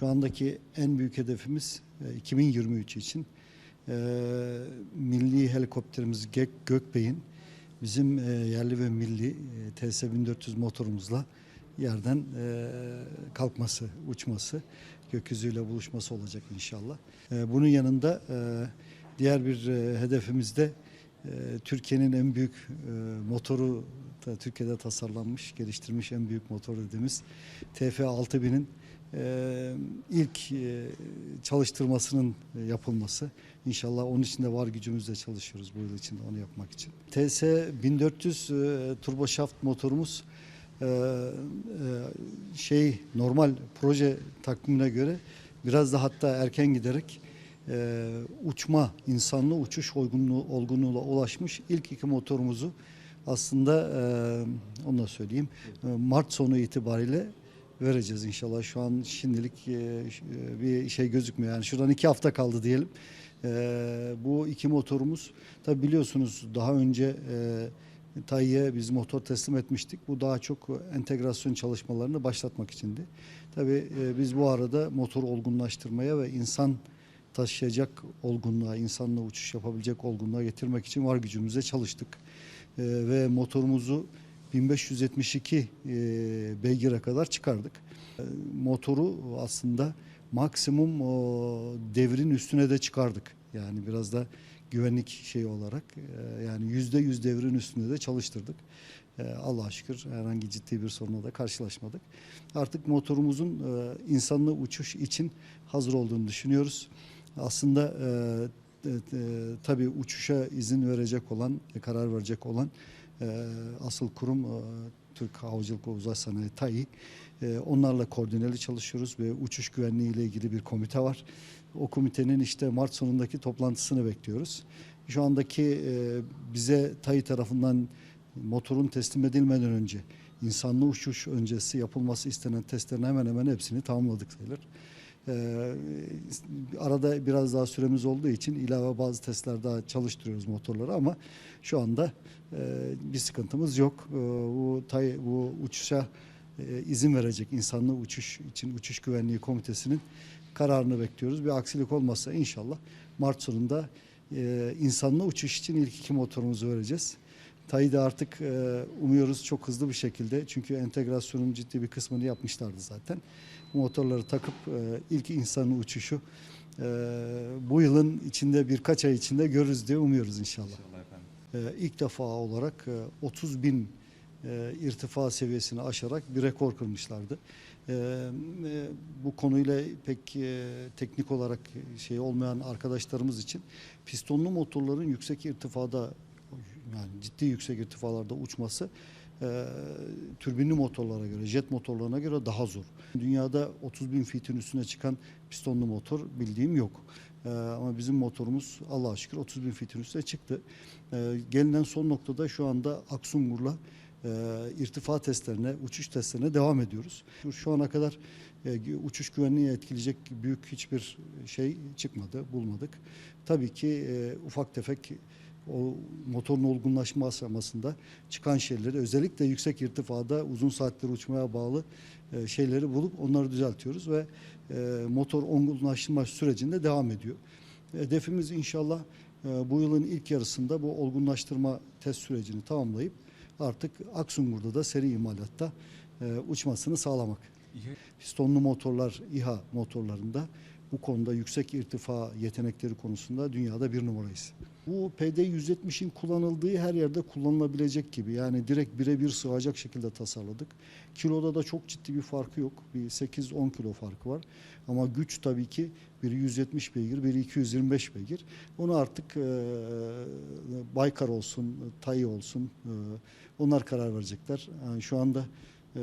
Şu andaki en büyük hedefimiz e, 2023 için e, milli helikopterimiz Gök, Gökbey'in bizim e, yerli ve milli e, TS-1400 motorumuzla yerden e, kalkması, uçması, gökyüzüyle buluşması olacak inşallah. E, bunun yanında e, diğer bir e, hedefimiz de e, Türkiye'nin en büyük e, motoru Türkiye'de tasarlanmış, geliştirilmiş en büyük motor dediğimiz TF6000'in e, ilk e, çalıştırmasının e, yapılması. İnşallah onun için de var gücümüzle çalışıyoruz bu yıl içinde onu yapmak için. TS 1400 e, turboşaft motorumuz e, e, şey normal proje takvimine göre biraz da hatta erken giderek e, uçma, insanlı uçuş olgunluğu, olgunluğuna ulaşmış ilk iki motorumuzu aslında e, onu da söyleyeyim Mart sonu itibariyle vereceğiz inşallah. Şu an şimdilik e, bir şey gözükmüyor. Yani şuradan iki hafta kaldı diyelim. E, bu iki motorumuz tabi biliyorsunuz daha önce e, TAİ'ye biz motor teslim etmiştik. Bu daha çok entegrasyon çalışmalarını başlatmak içindi. Tabi biz bu arada motoru olgunlaştırmaya ve insan taşıyacak olgunluğa, insanla uçuş yapabilecek olgunluğa getirmek için var gücümüzle çalıştık. E, ve motorumuzu 1572 e, beygire kadar çıkardık. E, motoru aslında maksimum devrin üstüne de çıkardık. Yani biraz da güvenlik şeyi olarak e, yani yüzde yüz devrin üstünde de çalıştırdık. E, Allah'a şükür herhangi ciddi bir sorunla da karşılaşmadık. Artık motorumuzun e, insanlı uçuş için hazır olduğunu düşünüyoruz. Aslında tabii uçuşa izin verecek olan, e, karar verecek olan e, asıl kurum e, Türk Havacılık ve Uzay Sanayi TAİ. E, onlarla koordineli çalışıyoruz ve uçuş güvenliği ile ilgili bir komite var. O komitenin işte Mart sonundaki toplantısını bekliyoruz. Şu andaki e, bize TAİ tarafından motorun teslim edilmeden önce insanlı uçuş öncesi yapılması istenen testlerin hemen hemen hepsini tamamladık sayılır. Ee, arada biraz daha süremiz olduğu için ilave bazı testler daha çalıştırıyoruz motorları ama şu anda e, bir sıkıntımız yok. Ee, bu tay, bu uçuşa e, izin verecek insanlı uçuş için uçuş güvenliği komitesinin kararını bekliyoruz. Bir aksilik olmazsa inşallah Mart sonunda e, insanlı uçuş için ilk iki motorumuzu vereceğiz. TAİ de artık e, umuyoruz çok hızlı bir şekilde çünkü entegrasyonun ciddi bir kısmını yapmışlardı zaten. Motorları takıp e, ilk insanlı uçuşu e, bu yılın içinde birkaç ay içinde görürüz diye umuyoruz inşallah. İnşallah efendim. E, ilk defa olarak e, 30 bin e, irtifa seviyesini aşarak bir rekor kırmışlardı. E, e, bu konuyla pek e, teknik olarak şey olmayan arkadaşlarımız için pistonlu motorların yüksek irtifada yani ciddi yüksek irtifalarda uçması e, türbinli motorlara göre, jet motorlarına göre daha zor. Dünyada 30 bin fitin üstüne çıkan pistonlu motor bildiğim yok. E, ama bizim motorumuz Allah'a şükür 30 bin fitin üstüne çıktı. E, gelinen son noktada şu anda Aksungur'la e, irtifa testlerine, uçuş testlerine devam ediyoruz. Şu, ana kadar e, uçuş güvenliği etkileyecek büyük hiçbir şey çıkmadı, bulmadık. Tabii ki e, ufak tefek o motorun olgunlaşma aşamasında çıkan şeyleri özellikle yüksek irtifada uzun saatler uçmaya bağlı e, şeyleri bulup onları düzeltiyoruz ve e, motor olgunlaşma sürecinde devam ediyor. Hedefimiz inşallah e, bu yılın ilk yarısında bu olgunlaştırma test sürecini tamamlayıp artık Aksungur'da da seri imalatta e, uçmasını sağlamak. Pistonlu motorlar İHA motorlarında bu konuda yüksek irtifa yetenekleri konusunda dünyada bir numarayız. Bu PD-170'in kullanıldığı her yerde kullanılabilecek gibi yani direkt birebir sığacak şekilde tasarladık. Kiloda da çok ciddi bir farkı yok. Bir 8-10 kilo farkı var. Ama güç tabii ki biri 170 beygir, biri 225 beygir. Onu artık e, Baykar olsun, TAI olsun e, onlar karar verecekler. Yani şu anda e,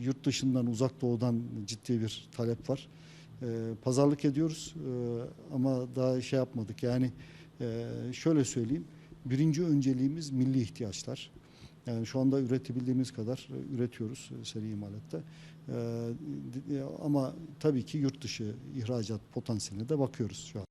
yurt dışından, uzak doğudan ciddi bir talep var. E, pazarlık ediyoruz e, ama daha şey yapmadık. Yani e, şöyle söyleyeyim, birinci önceliğimiz milli ihtiyaçlar. Yani şu anda üretebildiğimiz kadar e, üretiyoruz e, seri imalatta. E, d- ama tabii ki yurt dışı ihracat potansiyeline de bakıyoruz şu an.